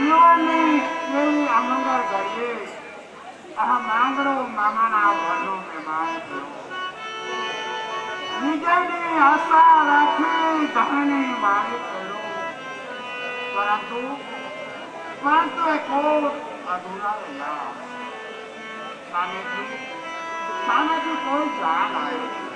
જીવનની એવી અમંગળ કરીએ આ માંગડો મામાના ભરનો મહેમાન વિજયની આશા રાખી ધણી મારી કર્યો પરંતુ પરંતુ એ કોટ અધૂરા રહ્યા સામેથી સામેથી કોઈ જાણ આવ્યો.